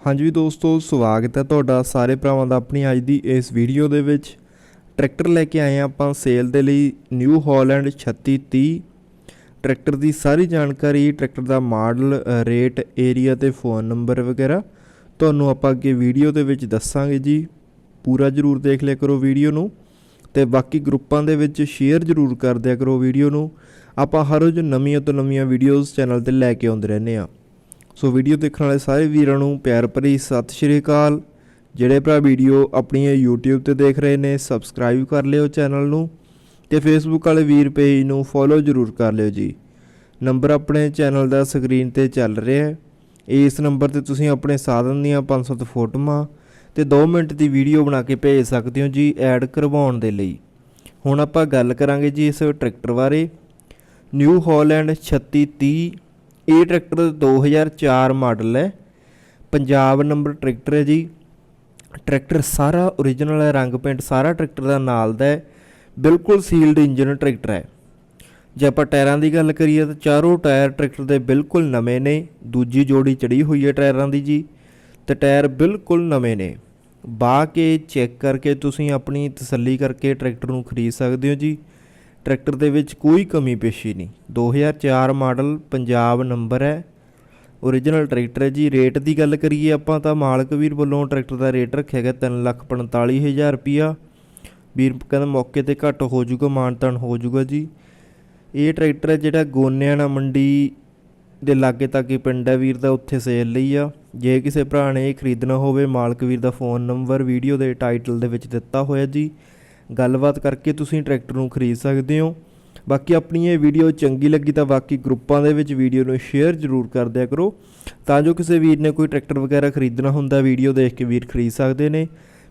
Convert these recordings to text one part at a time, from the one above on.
ਹਾਂਜੀ ਦੋਸਤੋ, ਸਵਾਗਤ ਹੈ ਤੁਹਾਡਾ ਸਾਰੇ ਭਰਾਵਾਂ ਦਾ ਆਪਣੀ ਅੱਜ ਦੀ ਇਸ ਵੀਡੀਓ ਦੇ ਵਿੱਚ। ਟਰੈਕਟਰ ਲੈ ਕੇ ਆਏ ਹਾਂ ਆਪਾਂ ਸੇਲ ਦੇ ਲਈ ਨਿਊ ਹਾਲੈਂਡ 3630 ਟਰੈਕਟਰ ਦੀ ਸਾਰੀ ਜਾਣਕਾਰੀ, ਟਰੈਕਟਰ ਦਾ ਮਾਡਲ ਰੇਟ ਏਰੀਆ ਤੇ ਫੋਨ ਨੰਬਰ ਵਗੈਰਾ ਤੁਹਾਨੂੰ ਆਪਾਂ ਅੱਗੇ ਵੀਡੀਓ ਦੇ ਵਿੱਚ ਦੱਸਾਂਗੇ ਜੀ। ਪੂਰਾ ਜਰੂਰ ਦੇਖ ਲਿਆ ਕਰੋ ਵੀਡੀਓ ਨੂੰ ਤੇ ਬਾਕੀ ਗਰੁੱਪਾਂ ਦੇ ਵਿੱਚ ਸ਼ੇਅਰ ਜਰੂਰ ਕਰ ਦਿਆ ਕਰੋ ਵੀਡੀਓ ਨੂੰ। ਆਪਾਂ ਹਰ ਰੋਜ਼ ਨਵੀਆਂ ਤੋਂ ਨਵੀਆਂ ਵੀਡੀਓਜ਼ ਚੈਨਲ ਤੇ ਲੈ ਕੇ ਆਉਂਦੇ ਰਹਿੰਦੇ ਆ ਸੋ ਵੀਡੀਓ ਦੇਖਣ ਵਾਲੇ ਸਾਰੇ ਵੀਰਾਂ ਨੂੰ ਪਿਆਰ ਭਰੀ ਸਤਿ ਸ਼੍ਰੀ ਅਕਾਲ। ਜਿਹੜੇ ਭਰਾ ਵੀਡੀਓ ਆਪਣੀ ਇਹ YouTube ਤੇ ਦੇਖ ਰਹੇ ਨੇ ਸਬਸਕ੍ਰਾਈਬ ਕਰ ਲਿਓ ਚੈਨਲ ਨੂੰ ਤੇ Facebook ਵਾਲੇ ਵੀਰ ਪੇਜ ਨੂੰ ਫੋਲੋ ਜਰੂਰ ਕਰ ਲਿਓ ਜੀ। ਨੰਬਰ ਆਪਣੇ ਚੈਨਲ ਦਾ ਸਕਰੀਨ ਤੇ ਚੱਲ ਰਿਹਾ ਹੈ। ਇਸ ਨੰਬਰ ਤੇ ਤੁਸੀਂ ਆਪਣੇ ਸਾਧਨ ਦੀਆਂ 500 ਫੋਟੋਆਂ ਤੇ 2 ਮਿੰਟ ਦੀ ਵੀਡੀਓ ਬਣਾ ਕੇ ਭੇਜ ਸਕਦੇ ਹੋ ਜੀ ਐਡ ਕਰਵਾਉਣ ਦੇ ਲਈ। ਹੁਣ ਆਪਾਂ ਗੱਲ ਕਰਾਂਗੇ ਜੀ ਇਸ ਟਰੈਕਟਰ ਬਾਰੇ। ਨਿਊ ਹਾਲੈਂਡ 3630 ਇਹ ਟਰੈਕਟਰ 2004 ਮਾਡਲ ਹੈ। ਪੰਜਾਬ ਨੰਬਰ ਟਰੈਕਟਰ ਹੈ ਜੀ। ਟਰੈਕਟਰ ਸਾਰਾ origignal ਹੈ, ਰੰਗ ਪੇਂਟ ਸਾਰਾ ਟਰੈਕਟਰ ਦਾ ਨਾਲ ਦਾ ਹੈ। ਬਿਲਕੁਲ ਸੀਲਡ ਇੰਜਨ ਟਰੈਕਟਰ ਹੈ। ਜੇ ਆਪਾਂ ਟਾਇਰਾਂ ਦੀ ਗੱਲ ਕਰੀਏ ਤਾਂ ਚਾਰੋਂ ਟਾਇਰ ਟਰੈਕਟਰ ਦੇ ਬਿਲਕੁਲ ਨਵੇਂ ਨੇ। ਦੂਜੀ ਜੋੜੀ ਚੜੀ ਹੋਈ ਹੈ ਟਾਇਰਾਂ ਦੀ ਜੀ। ਤੇ ਟਾਇਰ ਬਿਲਕੁਲ ਨਵੇਂ ਨੇ। ਬਾਹ ਕੇ ਚੈੱਕ ਕਰਕੇ ਤੁਸੀਂ ਆਪਣੀ ਤਸੱਲੀ ਕਰਕੇ ਟਰੈਕਟਰ ਨੂੰ ਖਰੀਦ ਸਕਦੇ ਹੋ ਜੀ। ਟਰੈਕਟਰ ਦੇ ਵਿੱਚ ਕੋਈ ਕਮੀ ਪੇਸ਼ੀ ਨਹੀਂ। 2004 ਮਾਡਲ ਪੰਜਾਬ ਨੰਬਰ ਹੈ। origignal ਟਰੈਕਟਰ ਹੈ ਜੀ। ਰੇਟ ਦੀ ਗੱਲ ਕਰੀਏ ਆਪਾਂ ਤਾਂ ਮਾਲਕ ਵੀਰ ਵੱਲੋਂ ਟਰੈਕਟਰ ਦਾ ਰੇਟ ਰੱਖਿਆ ਗਿਆ 345000 ਰੁਪਿਆ ਵੀਰ ਕਹਿੰਦਾ ਮੌਕੇ ਤੇ ਘੱਟ ਹੋ ਜਾਊਗਾ ਮਾਨਤਾਨ ਹੋ ਜਾਊਗਾ ਜੀ। ਇਹ ਟਰੈਕਟਰ ਹੈ ਜਿਹੜਾ ਗੋਨਿਆਣਾ ਮੰਡੀ ਦੇ ਲਾਗੇ ਤੱਕ ਹੀ ਪਿੰਡ ਹੈ ਵੀਰ ਦਾ, ਉੱਥੇ ਸੇਲ ਲਈ ਆ। ਜੇ ਕਿਸੇ ਭਰਾ ਨੇ ਇਹ ਖਰੀਦਣਾ ਹੋਵੇ, ਮਾਲਕ ਵੀਰ ਦਾ ਫੋਨ ਨੰਬਰ, ਵੀਡੀਓ ਦੇ ਟਾਈਟਲ ਦੇ ਵਿੱਚ ਦਿੱਤਾ ਹੋਇਆ ਜੀ। ਗੱਲਬਾਤ ਕਰਕੇ ਤੁਸੀਂ ਟਰੈਕਟਰ ਨੂੰ ਖਰੀਦ ਸਕਦੇ ਹੋ। ਬਾਕੀ ਆਪਣੀ ਇਹ ਵੀਡੀਓ ਚੰਗੀ ਲੱਗੀ ਤਾਂ ਬਾਕੀ ਗਰੁੱਪਾਂ ਦੇ ਵਿੱਚ ਵੀਡੀਓ ਨੂੰ ਸ਼ੇਅਰ ਜ਼ਰੂਰ ਕਰ ਦਿਆ ਕਰੋ। ਤਾਂ ਜੋ ਕਿਸੇ ਵੀਰ ਨੇ ਕੋਈ ਟਰੈਕਟਰ ਵਗੈਰਾ ਖਰੀਦਣਾ ਹੁੰਦਾ, ਵੀਡੀਓ ਦੇਖ ਕੇ ਵੀਰ ਖਰੀਦ ਸਕਦੇ ਨੇ।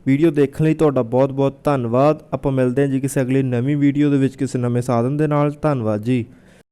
ਵੀਡੀਓ ਦੇਖਣ ਲਈ ਤੁਹਾਡਾ ਬਹੁਤ-ਬਹੁਤ ਧੰਨਵਾਦ। ਆਪਾਂ ਮਿਲਦੇ ਹਾਂ ਜੀ ਕਿਸੇ ਅਗਲੀ ਨਵੀਂ ਵੀਡੀਓ ਦੇ ਵਿੱਚ ਕਿਸੇ ਨਵੇਂ ਸਾਧਨ ਦੇ ਨਾਲ। ਧੰਨਵਾਦ ਜੀ।